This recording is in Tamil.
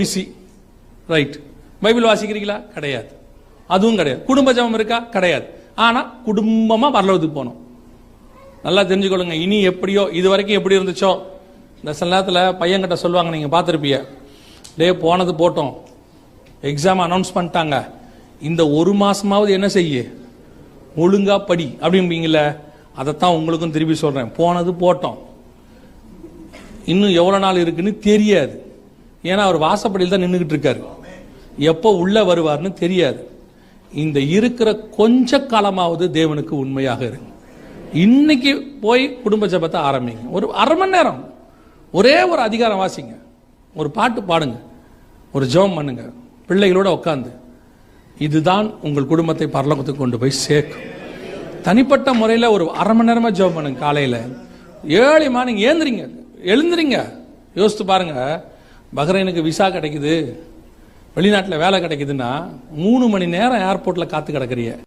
PC right Bible வாசிக்கிறீங்களா? கிடையாது. அதுவும் கிடையாது. குடும்ப ஜபம் இருக்கா? கிடையாது. ஆனா குடும்பமா பரலோகத்துக்கு போகணும். நல்லா தெரிஞ்சுக்கொள்ளுங்க. இனி எப்படியோ இது வரைக்கும் எப்படி இருந்துச்சோ? இந்த சில நேரத்தில் பையன்கிட்ட சொல்லுவாங்க நீங்க பார்த்துருப்பிய டே போனது போட்டோம். எக்ஸாம் அனௌன்ஸ் பண்ணிட்டாங்க. இந்த ஒரு மாசமாவது என்ன செய்ய? ஒழுங்கா படி. அப்படிம்பீங்கள அதைத்தான் உங்களுக்கும் திருப்பி சொல்றேன். போனது போட்டோம். இன்னும் எவ்வளோ நாள் இருக்குன்னு தெரியாது. ஏன்னா அவர் வாசப்படியில் தான் நின்றுகிட்டு இருக்காரு. எப்போ உள்ள வருவார்னு தெரியாது. இந்த இருக்கிற கொஞ்ச காலமாவது தேவனுக்கு உண்மையாக இருங்க. இன்னைக்கு போய் குடும்ப ஜபத்தை ஆரம்பிங்க. ஒரு அரை மணி நேரம். ஒரே ஒரு அதிகாரம் வாசிங்க. ஒரு பாட்டு பாடுங்க. ஒரு ஜெபம் பண்ணுங்க. பிள்ளைகளோட உட்காந்து இதுதான் உங்கள் குடும்பத்தை பரலோகத்துக்கு கொண்டு போய் சேர்க்கும். தனிப்பட்ட முறையில் ஒரு அரை மணி நேரமாக ஜெபம் பண்ணுங்க. காலையில். ஏழு மார்னிங் ஏந்திரிங்க. எழுந்துறீங்க யோசித்து பாருங்கள் பஹ்ரைனுக்கு விசா கிடைக்குது வெளிநாட்டில் வேலை கிடைக்குதுன்னா மூணு மணி நேரம் ஏர்போர்ட்டில் காத்து கிடக்குறிய.